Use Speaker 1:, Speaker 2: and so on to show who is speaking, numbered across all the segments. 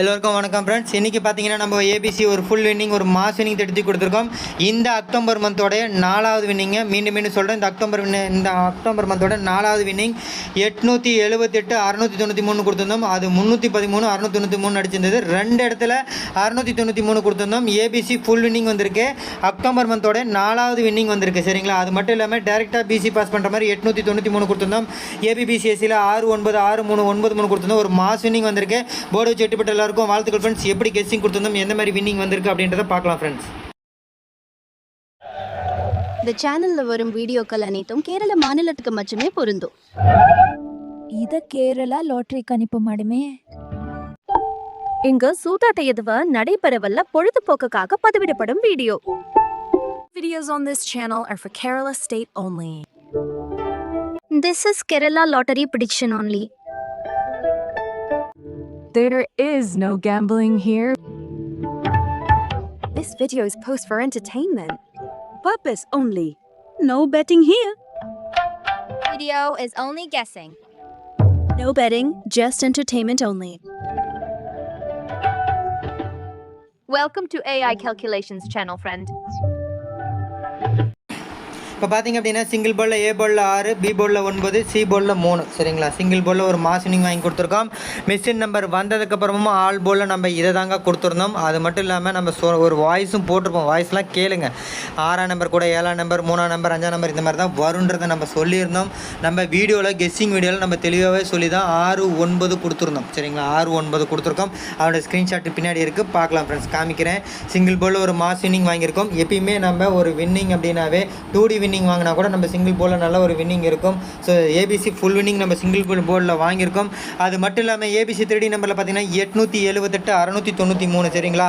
Speaker 1: எல்லோருக்கும் வணக்கம் ஃப்ரெண்ட்ஸ் இன்றைக்கி பார்த்தீங்கன்னா நம்ம ஏபிசி ஒரு ஃபுல் வின்னிங் ஒரு மாஸ் வின்னிங் தடுத்து கொடுத்துருக்கோம். இந்த அக்டோபர் மந்தோடைய நாலாவது வின்னிங்கை மீண்டும் மீண்டும் சொல்கிறேன் இந்த அக்டோபர் வின்னிங் இந்த அக்டோபர் மந்தோட நாலாவது வின்னிங் எட்நூற்றி எழுபத்தெட்டு அறுநூற்றி தொண்ணூற்றி மூணு கொடுத்துருந்தோம். அது முந்நூற்றி பதிமூணு அறுநூற்றி தொண்ணூற்றி மூணு அடிச்சிருந்தது ரெண்டு இடத்துல அறுநூற்றி தொண்ணூற்றி மூணு கொடுத்துருந்தோம். ஏபிசி ஃபுல் வின்னிங் வந்திருக்கு. அக்டோபர் மந்தோட நாலாவது வின்னிங் வந்திருக்கு. சரிங்களா? அது மட்டும் இல்லாமல் டேரெக்டாக பிசி பாஸ் பண்ணுற மாதிரி எட்நூற்றி தொண்ணூற்றி மூணு கொடுத்துருந்தோம். ஏபிபிசிஎஸ்சியில் ஆறு ஒன்பது ஆறு மூணு ஒன்பது மூணு கொடுத்துருந்தோம். ஒரு மாஸ் வின்னிங் வந்திருக்கு. போர்டு வச்சு எட்டுப்பட்ட எல்லாருக்கும் வாழ்த்துக்கள் ஃப்ரெண்ட்ஸ் எப்படி கெஸ்ஸிங் கொடுத்துருந்தோம் எந்த மாதிரி வின்னிங் வந்திருக்கு அப்படின்றத பார்க்கலாம் ஃப்ரெண்ட்ஸ்
Speaker 2: இந்த சேனல்ல வரும் வீடியோக்கள் அனைத்தும் கேரள மாநிலத்துக்கு மட்டுமே பொருந்தும்.
Speaker 3: இத கேரளா லாட்டரி கணிப்பு மாடுமே
Speaker 4: இங்கு சூதாட்டயதுவ நடைபெறவல்ல பொழுதுபோக்குக்காக பதிவிடப்படும் video.
Speaker 5: Videos on this channel are for Kerala state only.
Speaker 2: This is Kerala lottery prediction only.
Speaker 5: There is no gambling here.
Speaker 4: This video is post for entertainment. Purpose only. No betting here.
Speaker 6: video is only guessing.
Speaker 4: No betting, just entertainment only.
Speaker 6: Welcome to AI Calculations channel, friend.
Speaker 1: இப்போ பார்த்தீங்க அப்படின்னா single பாலில் ஏ பாலில் ஆறு B பாலில் ஒன்பது C பாலில் மூணு. சரிங்களா? சிங்கிள் பாலில் ஒரு மாஸ் வின்னிங் வாங்கி கொடுத்துருக்கோம். மிஷின் நம்பர் வந்ததுக்கப்புறமும் ஆல் பாலில் நம்ம இதை தாங்க கொடுத்துருந்தோம். அது மட்டும் இல்லாமல் நம்ம சொ ஒரு வாய்ஸும் போட்டிருப்போம். வாய்ஸ்லாம் கேளுங்க. ஆறாம் நம்பர் கூட ஏழாம் நம்பர் மூணாம் நம்பர் அஞ்சாம் நம்பர் இந்த மாதிரி தான் வருன்றதை நம்ம சொல்லியிருந்தோம். நம்ம வீடியோவில் கெஸ்ஸிங் வீடியோவில் நம்ம தெளிவாகவே சொல்லி தான் ஆறு ஒன்பது கொடுத்துருந்தோம். சரிங்களா? ஆறு ஒன்பது கொடுத்துருக்கோம். அதோட ஸ்க்ரீன்ஷாட் பின்னாடி இருக்குது பார்க்கலாம் ஃப்ரெண்ட்ஸ் காமிக்கிறேன். சிங்கிள் பாலில் ஒரு மாஸ் வின்னிங் வாங்கியிருக்கோம். எப்பயுமே நம்ம ஒரு வின்னிங் அப்படின்னாவே டூ டி வின்னிங் வாங்கினா கூட நம்ம சிங்கிள் போலில் நல்ல ஒரு வின்னிங் இருக்கும். ஸோ ஏபிசி ஃபுல் வின்னிங் நம்ம சிங்கிள் போல் போர்டில் வாங்கியிருக்கோம். அது மட்டும் இல்லாமல் ஏபிசி த்ரீ நம்பரில் பார்த்தீங்கன்னா எட்நூற்றி எழுபத்தெட்டு அறநூற்றி தொண்ணூற்றி மூணு சரிங்களா?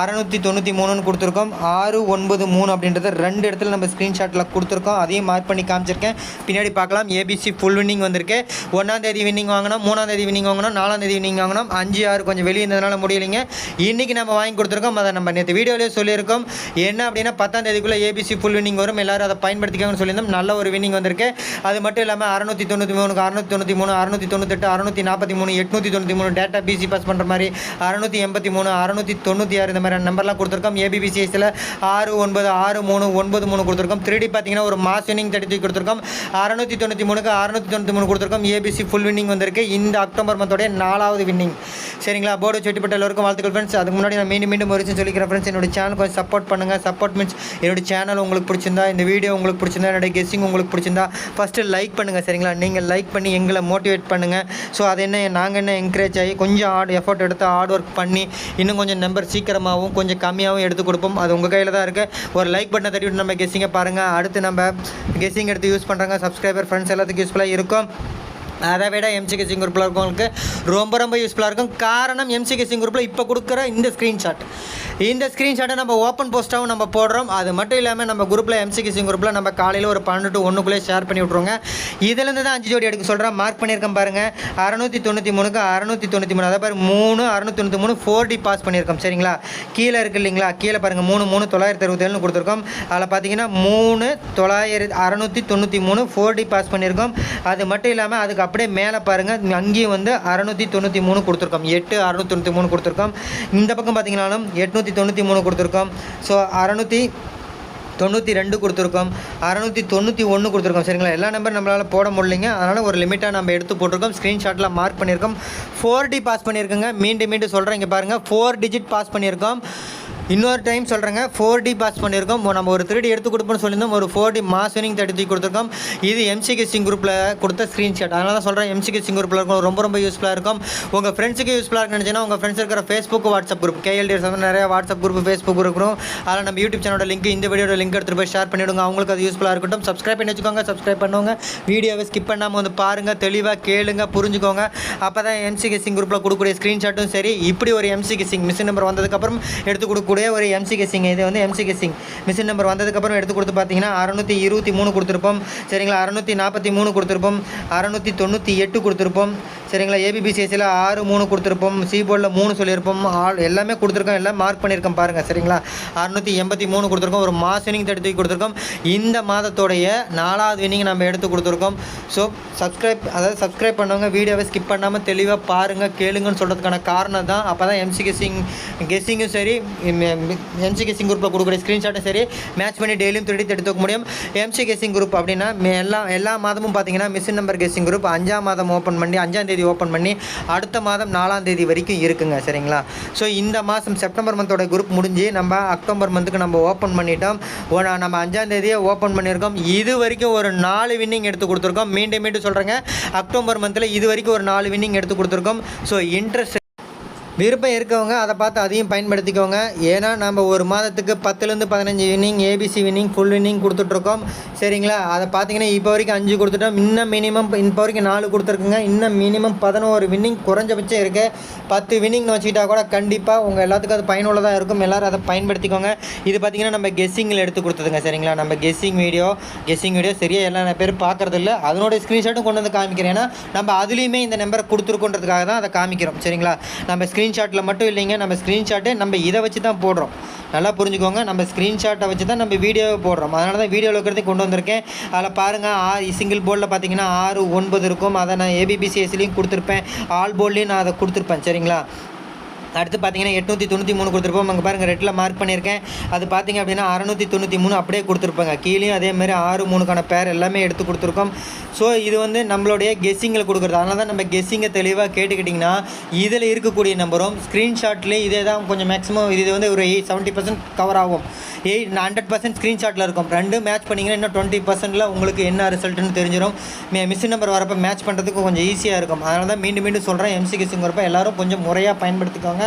Speaker 1: அறநூற்றி தொண்ணூற்றி மூணுன்னு கொடுத்துருக்கோம். ஆறு ஒன்பது மூணு அப்படின்றத ரெண்டு இடத்துல நம்ம ஸ்க்ரீன்ஷாட்டில் கொடுத்துருக்கோம். அதையும் மார்க் பண்ணி காமிச்சிருக்கேன். பின்னாடி பார்க்கலாம். ஏபிசி ஃபுல் வின்னிங் வந்திருக்கு. ஒன்றாம் தேதி வின்னிங் வாங்கினோம். மூணாம் தேதி வின்னிங் வாங்கினோம். நாலாம் தேதி வின்னிங் வாங்கினோம். அஞ்சு ஆறு கொஞ்சம் வெளியே இருந்ததுனால முடியலைங்க. இன்றைக்கி நம்ம வாங்கி கொடுத்துருக்கோம். அதை நம்ம நேற்று வீடியோலேயே சொல்லியிருக்கோம். என்ன அப்படின்னா பத்தாம் தேதிக்குள்ளே ஏபிசி ஃபுல் வின்னிங் வரும். எல்லோரும் அதை பயன்படுத்திக்கோங்கன்னு சொல்லியிருந்தோம். நல்ல ஒரு வின்னிங் வந்திருக்கு. அது மட்டும் இல்லாமல் அறுநூத்தி தொண்ணூற்றி மூணுக்கு அறுநூத்தி தொண்ணூற்றி மூணு அறுநூத்தி தொண்ணூத்தெட்டு அறுநூற்றி நாற்பத்தி மூணு எட்நூற்றி தொண்ணூற்றி மூணு டேட்டா பிசி பாஸ் பண்ணுற மாதிரி அறுநூற்றி எண்பத்தி மூணு அறுநூற்றி தொண்ணூற்றி ஆறு இந்த மாதிரி நம்பர்லாம் கொடுத்துருக்கோம். ஏபிபிசிஎஸ்சில் ஆறு ஒன்பது ஆறு மூணு ஒன்பது மூணு கொடுத்துருக்கோம். த்ரீ டி பார்த்தீங்கன்னா ஒரு மாஸ் வின்னிங் தேர்ட்டி கொடுத்துருக்கோம். அறுநூற்றி தொண்ணூற்றி மூணுக்கு அறுநூற்றி தொண்ணூற்றி மூணு கொடுத்துருக்கோம். ஏபிசி ஃபுல் வின்னிங் வந்திருக்கு. இந்த அக்டோபர் மந்தோடைய நாலாவது வின்னிங் சரிங்களா? போர்டு செட்டிப்பட்ட எல்லோருக்கும் வாழ்த்துக்கள் ஃப்ரெண்ட்ஸ் அதுக்கு முன்னாடி நான் மீண்டும் மீண்டும் ஒரு விஷயம் சொல்லிக்கிறேன் ஃப்ரெண்ட்ஸ் என்னோட சேனல் கொஞ்சம் சப்போர்ட் பண்ணுங்கள் சப்போர்ட் மீன்ஸ் என்னோட சேனல் உங்களுக்கு பிடிச்சிருந்தா இந்த வீடியோ உங்களுக்கு பிடிச்சிருந்தா என்னுடைய கெஸ்ஸிங் உங்களுக்கு பிடிச்சிருந்தா ஃபஸ்ட்டு லைக் பண்ணுங்கள் சரிங்களா? நீங்கள் லைக் பண்ணி எங்களை மோட்டிவேட் பண்ணுங்கள் ஸோ அது என்ன நாங்கள் என்ன என்கரேஜ் ஆகி கொஞ்சம் ஹார்ட் எஃபோர்ட் எடுத்து ஹார்ட் ஒர்க் பண்ணி இன்னும் கொஞ்சம் நம்பர் சீக்கிரமாகவும் கொஞ்சம் கம்மியாகவும் எடுத்து கொடுப்போம். அது உங்கள் கையில் தான் இருக்குது ஒரு லைக் பட்டனை தட்டி விட்டு நம்ம கெஸ்ஸிங்கை பாருங்கள் அடுத்து நம்ம கெஸ்ஸிங் எடுத்து யூஸ் பண்ணுறாங்க சப்ஸ்கிரைபர் ஃப்ரெண்ட்ஸ் எல்லாத்துக்கும் யூஸ்ஃபுல்லாக இருக்கும். அதை விட எம்சிகே சிங் குரூப்பில் இருக்கவங்களுக்கு ரொம்ப ரொம்ப யூஸ்ஃபுல்லாக இருக்கும். காரணம் எம்சிகே சிங் குரூப்பில் இப்போ கொடுக்குற இந்த ஸ்க்ரீன்ஷாட் இந்த ஸ்க்ரீன்ஷாட்டை நம்ம ஓப்பன் போஸ்ட்டாகவும் நம்ம போடுறோம். அது மட்டும் இல்லாமல் நம்ம குரூப்பில் எம்சிகே சிங் குரூப்பில் நம்ம காலையில் ஒரு பன்னெண்டு டு ஒன்றுக்குள்ளே ஷேர் பண்ணி விட்ருவோங்க இதுலேருந்து தான் அஞ்சு ஜோடி எடுக்க சொல்கிறேன் மார்க் பண்ணியிருக்கேன் பாருங்கள் அறநூற்றி தொண்ணூற்றி மூணுக்கு அறநூற்றி தொண்ணூற்றி மூணு. அதாவது மூணு அறநூற்றி தொண்ணூற்றி மூணு ஃபோர் டி பாஸ் பண்ணியிருக்கோம். சரிங்களா? கீழே இருக்குது இல்லைங்களா? கீழே பாருங்கள் மூணு மூணு தொள்ளாயிரத்தி அறுபத்தேழுன்னு கொடுத்துருக்கோம். அதில் பார்த்தீங்கன்னா மூணு தொள்ளாயிரத்தி அறநூற்றி தொண்ணூற்றி மூணு ஃபோர் டி பாஸ் பண்ணியிருக்கோம். அது மட்டும் இல்லாமல் அதுக்கு அப்படியே மேலே பாருங்கள் அங்கேயும் வந்து அறநூற்றி தொண்ணூற்றி மூணு கொடுத்துருக்கோம். எட்டு அறுநூற்றி தொண்ணூற்றி மூணு கொடுத்துருக்கோம். இந்த பக்கம் பார்த்தீங்கன்னாலும் எட்நூற்றி தொண்ணூற்றி மூணு கொடுத்துருக்கோம். ஸோ அறநூற்றி தொண்ணூற்றி ரெண்டு கொடுத்துருக்கோம். அறநூற்றி தொண்ணூற்றி ஒன்று கொடுத்துருக்கோம். சரிங்களா? எல்லா நம்பர் நம்மளால் போட முடியலைங்க. அதனால் ஒரு லிமிட்டாக நம்ம எடுத்து போட்டிருக்கோம். ஸ்க்ரீன்ஷாட்டில் மார்க் பண்ணியிருக்கோம். ஃபோர் டி பாஸ் பண்ணியிருக்கோங்க. மீண்டும் மீண்டும் சொல்கிறேன் இங்கே பாருங்கள் ஃபோர் டிஜிட் பாஸ் பண்ணியிருக்கோம். இன்னொரு டைம் சொல்கிறேங்க ஃபோர் டி பாஸ் பண்ணியிருக்கோம். நம்ம ஒரு த்ரீ டி எடுத்து கொடுப்போம்னு சொல்லியிருந்தோம். ஒரு four D mass winning thirty three கொடுத்துருக்கோம். இது எம்சிகே சிங் குரூப்பில் கொடுத்த ஸ்க்ரீன்ஷாட் அதனால தான் சொல்கிறேன் எம்சிகே சிங் குரூப்பில் இருக்கும் ரொம்ப ரொம்ப யூஸ்ஃபுல்லாக இருக்கும். உங்கள் ஃப்ரெண்ட்ஸுக்கு யூஸ்ஃபுல்லாக இருக்குன்னு நினச்சிங்கன்னா உங்கள் ஃப்ரெண்ட்ஸ் இருக்கிற ஃபேஸ்புக் வாட்ஸ்அப் குரூப் கேஎல்டிஎஸ் வந்து நிறைய வாட்ஸ்அப் குரூப் ஃபேஸ்புக் இருக்கும். அதில் நம்ம யூடியூப் சேனலோட லிங்க் இந்த வீடியோட லிங்க் எடுத்துகிட்டு போய் ஷேர் பண்ணிவிடுங்க அவங்களுக்கு அது யூஸ்ஃபுல்லாக இருக்கட்டும். சப்ஸ்கிரைப் பண்ணி வச்சுக்கோங்க. சப்ஸ்கிரைப் பண்ணுவாங்க வீடியோவை ஸ்கிப் பண்ணாமல் வந்து பாருங்கள் தெளிவாக கேளுங்க. புரிஞ்சுக்கோங்க. அப்போ தான் எம்சிகே சிங் குரூப்பில் கொடுக்கக்கூடிய ஸ்க்ரீன்ஷாட்டும் சரி. இப்படி ஒரு எம்சிகே சிங் மிஷின் நம்பர் வந்ததுக்கப்புறம் எடுத்து கொடுக்கக்கூடிய நம்மளுடைய ஒரு எம்சிகே சிங் இது வந்து எம்சிகே சிங் மிஷின் நம்பர் வந்ததுக்கப்புறம் எடுத்து கொடுத்து பார்த்தீங்கன்னா அறநூற்றி இருபத்தி மூணு கொடுத்துருப்போம். சரிங்களா? அறநூற்றி நாற்பத்தி மூணு கொடுத்துருப்போம். அறநூற்றி தொண்ணூற்றி எட்டு கொடுத்துருப்போம். சரிங்களா? ஏபிபிசிஎஸ்சியில் ஆறு மூணு கொடுத்துருப்போம். சி போர்டில் மூணு சொல்லியிருப்போம். ஆல் எல்லாமே கொடுத்துருக்கோம். எல்லாம் மார்க் பண்ணியிருக்கோம் பாருங்கள் சரிங்களா? அறுநூற்றி எண்பத்தி மூணு கொடுத்துருக்கோம். ஒரு மாஸ் வினிங் தடுத்து கொடுத்துருக்கோம். இந்த மாதத்தோடைய நாலாவது வினிங் நம்ம எடுத்து கொடுத்துருக்கோம். ஸோ சப்ஸ்கிரைப் அதாவது சப்ஸ்கிரைப் பண்ணவங்க வீடியோவை ஸ்கிப் பண்ணாமல் தெளிவாக பாருங்கள் கேளுங்கன்னு சொல்கிறதுக்கான காரணம் தான். அப்போ தான் எம்சி கெஸிங் கெஸ்ஸிங்கும் சரி எம்சி கெஸிங் குரூப்பில் கொடுக்குற ஸ்க்ரீன்ஷாட்டும் சரி மேட்ச் பண்ணி டெய்லியும் திருடி எடுத்துக்க முடியும். எம்சி கெஸிங் குரூப் அப்படின்னா எல்லா எல்லா மாதமும் பார்த்தீங்கன்னா மிஷின் நம்பர் கெஸிங் குரூப் அஞ்சாம் மாதம் ஓப்பன் பண்ணி அஞ்சாம் தேதி ஓப்பன் பண்ணி அடுத்த மாதம் நாலாம் தேதி வரைக்கும் இருக்குங்க சரிங்களா? ஸோ இந்த மாதம் செப்டம்பர் மந்தோட குரூப் முடிஞ்சு நம்ம அக்டோபர் மந்த்துக்கு நம்ம ஓப்பன் பண்ணிட்டோம். நம்ம அஞ்சாம் தேதியே ஓப்பன் பண்ணியிருக்கோம். இது வரைக்கும் ஒரு நாலு வின்னிங் எடுத்து கொடுத்துருக்கோம். மீண்டும் மீண்டும் சொல்கிறேங்க அக்டோபர் மந்தில் இது வரைக்கும் ஒரு நாலு வின்னிங் எடுத்து கொடுத்துருக்கோம். ஸோ இன்ட்ரெஸ்ட் விருப்பம் இருக்கவங்க அதை பார்த்து அதையும் பயன்படுத்திக்கோங்க. ஏன்னா நம்ம ஒரு மாதத்துக்கு பத்துலேருந்து பதினஞ்சு winning ABC winning full winning கொடுத்துட்ருக்கோம். சரிங்களா? அதை பார்த்தீங்கன்னா இப்போ வரைக்கும் அஞ்சு கொடுத்துட்டோம். இன்னும் மினிமம் இப்போ வரைக்கும் நாலு கொடுத்துருக்குங்க. இன்னும் மினிமம் பதினோரு வின்னிங் குறைஞ்சபட்சம் இருக்குது பத்து வின்னிங்னு வச்சுக்கிட்டா கூட கண்டிப்பாக உங்கள் எல்லாத்துக்கும் அது பயனுள்ளதாக இருக்கும். எல்லோரும் அதை பயன்படுத்திக்கோங்க. இது பார்த்தீங்கன்னா நம்ம கெஸ்ஸிங்கில் எடுத்து கொடுத்ததுங்க. சரிங்களா? நம்ம கெஸ்ஸிங் வீடியோ கெஸ்ஸிங் வீடியோ சரியாக எல்லா பேர் பார்க்குறது இல்லை அதனோட ஸ்க்ரீன்ஷாட்டும் கொண்டு வந்து காமிக்கிறேன். ஏன்னா நம்ம அதுலேயுமே இந்த நம்பரை கொடுத்துருக்கோன்றதுக்காக தான் அதை காமிக்கிறோம். சரிங்களா? நம்ம ஸ்க்ரீன் ஸ்க்ரீன்ஷாட்டில் மட்டும் இல்லைங்க நம்ம ஸ்க்ரீன்ஷாட்டு நம்ம இதை வச்சு தான் போடுறோம். நல்லா புரிஞ்சுக்கோங்க நம்ம ஸ்க்ரீன்ஷாட்டை வச்சு தான் நம்ம வீடியோவை போடுறோம். அதனால தான் வீடியோவில் இருக்கிறது கொண்டு வந்திருக்கேன். அதில் பாருங்கள் ஆறு சிங்கிள் போர்டில் பார்த்தீங்கன்னா ஆறு ஒன்பது இருக்கும். அதை நான் ஏபிபிசிஎஸ்லேயும் கொடுத்துருப்பேன். ஆல் போர்ட்லேயும் நான் அதை கொடுத்துருப்பேன். சரிங்களா? அடுத்து பார்த்தீங்கன்னா எட்நூற்றி தொண்ணூற்றி மூணு கொடுத்துருப்போம். அங்கே பாருங்கள் ரெட்டில் மார்க் பண்ணியிருக்கேன். அது பார்த்திங்க அப்படின்னா அறநூற்றி தொண்ணூற்றி மூணு அப்படியே கொடுத்துருப்பாங்க. கீழேயும் அதே மாதிரி ஆறு மூணுக்கான பேர் எல்லாமே எடுத்து கொடுத்துருக்கோம். ஸோ இது வந்து நம்மளுடைய கெஸ்ஸிங்கில் கொடுக்குறது. அதனால தான் நம்ம கெஸ்ஸிங்கை தெளிவாக கேட்டுக்கிட்டிங்கன்னா இதில் இருக்கக்கூடிய நம்பரும் ஸ்க்ரீன்ஷாட்லேயே இதே தான் கொஞ்சம் மேக்ஸிமம் இது வந்து ஒரு எயிட் செவன்ட்டி பர்சன்ட் கவர் ஆகும். எயிட் ஹண்ட்ரட் பர்சன்ட் ஸ்க்ரீன்ஷாட்டில் இருக்கும். ரெண்டு மேட்ச் பண்ணிங்கன்னா இன்னும் டுவெண்ட்டி பர்சன்ட்டில் உங்களுக்கு என்ன ரிசல்ட்டுன்னு தெரிஞ்சிடும் மே மிஷின் நம்பர் வரப்போ மேட்ச் பண்ணுறதுக்கு கொஞ்சம் ஈஸியாக இருக்கும். அதனால தான் மீண்டும் மீண்டும் சொல்கிறேன் எம்சி கெஸ்ஸிங் வரப்போ எல்லாரும் கொஞ்சம் முறையாக பயன்படுத்திக்கோங்க.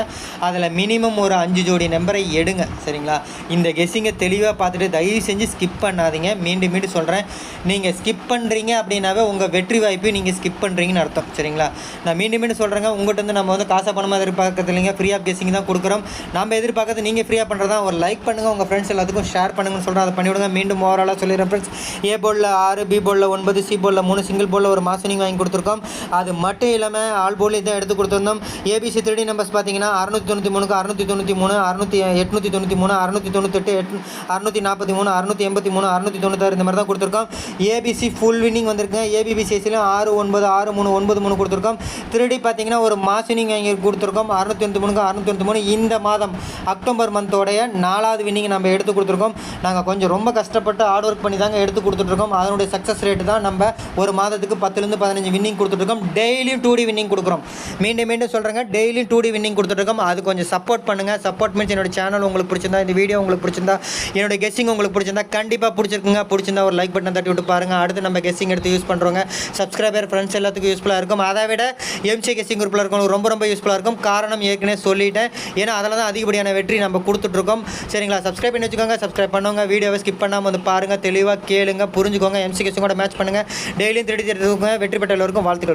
Speaker 1: அதில் மினிமம் ஒரு அஞ்சு ஜோடி நம்பரை எடுங்க சரிங்களா? இந்த கெஸ்ஸிங்கை தெளிவாக பார்த்துட்டு தயவு செஞ்சு ஸ்கிப் பண்ணாதீங்க. மீண்டும் மீண்டும் சொல்கிறேன் நீங்கள் ஸ்கிப் பண்ணுறீங்க அப்படின்னாவே உங்கள் வெற்றி வாய்ப்பு நீங்கள் ஸ்கிப் பண்ணுறீங்கன்னு அர்த்தம் சரிங்களா? நான் மீண்டும் மீண்டும் சொல்கிறேங்க உங்கள்கிட்ட வந்து நம்ம வந்து காசை பணமாக எதிர்பார்க்கறது இல்லைங்க. ஃப்ரீ ஆஃப் கெஸ்ஸிங் தான் கொடுக்குறோம். நம்ம எதிர்பார்க்கறது நீங்கள் ஃப்ரீயாக பண்ணுறதா ஒரு லைக் பண்ணுங்கள் உங்கள் ஃப்ரெண்ட்ஸ் எல்லாத்துக்கும் ஷேர் பண்ணுங்கன்னு சொல்கிறேன் அதை பண்ணிவிடுங்க. மீண்டும் ஓவராலாக சொல்லிடுறேன் ஃப்ரெண்ட்ஸ் ஏ போலில் ஆறு பி போலில் ஒன்பது சி போலில் மூணு சிங்கிள் போலில் ஒரு மாசனிங் வாங்கி கொடுத்துருக்கோம். அது மட்டும் இல்லாமல் ஆல் போலி தான் எடுத்து கொடுத்துருந்தோம். ஏபிசி த்ரீ நம்பர்ஸ் பார்த்தீங்கன்னா அறுநூத்தி தொண்ணூற்றி மூணுக்கு அறுநூற்றி தொண்ணூற்றி மூணு அறுநூற்றி எட்நூற்றி தொண்ணூற்றி மூணு அறுநூற்றி தொண்ணூத்தெட்டு எட் அறுநூற்றி நாற்பத்தி மூணு அறுநூற்றி எண்பத்தி மூணு அறுநூற்றி தொண்ணூத்தாறு இந்த மாதிரி தான் கொடுத்துருக்கோம். ஏபிசி ஃபுல் வின்னிங் வந்திருக்கேன் ஏபிபிசிஎஸ்சிலும் ஆறு ஒன்பது ஆறு மூணு ஒன்பது மூணு கொடுத்துருக்கோம். திருடி பார்த்தீங்கன்னா ஒரு மாசினிங் வாங்கி கொடுத்துருக்கோம். அறுநூத்தி தொண்ணூற்றி மூணுக்கு அறுநூத்தி தொண்ணூற்றி மூணு. இந்த மாதம் அக்டோபர் மந்தோடைய நாலாவது வின்னிங் நம்ம எடுத்து கொடுத்துருக்கோம். நாங்கள் கொஞ்சம் ரொம்ப கஷ்டப்பட்டு ஹார்ட் ஒர்க் பண்ணி தாங்க எடுத்து கொடுத்துட்ருக்கோம் அதனுடைய சக்ஸஸ் ரேட்டு தான் நம்ம ஒரு மாதத்துக்கு பத்துலேருந்து பதினஞ்சு வின்னிங் கொடுத்துட்ருக்கோம் டெய்லியும் டூ டி வின்னிங் கொடுக்குறோம். மீண்டும் மீண்டும் சொல்கிறேங்க டெய்லியும் டூ டி வின்னிங் கொடுத்துட்ருக்கோம். அது கொஞ்சம் சப்போர்ட் பண்ணுங்கள் சப்போர்ட் மீன்ஸ் என்னோட சேனல் உங்களுக்கு பிடிச்சிருந்தா இந்த வீடியோ உங்களுக்கு பிடிச்சிருந்தா என்னோட கெஸ்ஸிங் உங்களுக்கு பிடிச்சிருந்தா கண்டிப்பாக பிடிச்சிருக்குங்க. பிடிச்சிருந்தா ஒரு லைக் பட்டன் தட்டி விட்டு பாருங்கள் அடுத்து நம்ம கெஸ்ஸிங் எடுத்து யூஸ் பண்ணுறோங்க சப்ஸ்கிரைபர் ஃப்ரெண்ட்ஸ் எல்லாத்துக்கும் யூஸ்ஃபுல்லாக இருக்கும். அதை விட எம்சி கெஸ்ஸிங் குரூப்பில் இருக்கவங்களுக்கு ரொம்ப ரொம்ப யூஸ்ஃபுல்லாக இருக்கும். காரணம் ஏற்கனவே சொல்லிட்டேன். ஏன்னா அதில் தான் அதிகப்படியான வெற்றி நம்ம கொடுத்துட்ருக்கோம். சரிங்களா? சப்ஸ்கிரைப் பண்ணி வச்சுக்கோங்க. சப்ஸ்கிரைப் பண்ணுவாங்க வீடியோவை ஸ்கிப் பண்ணாமல் வந்து பாருங்கள் தெளிவாக கேளுங்க. புரிஞ்சுக்கோங்க. எம்சி கெஸ்ஸிங்கோட மேட்ச் பண்ணுங்கள் டெய்லியும் திருடி திருடுங்க வெற்றி பெற்ற எல்லோருக்கும் வாழ்த்துக்கள்.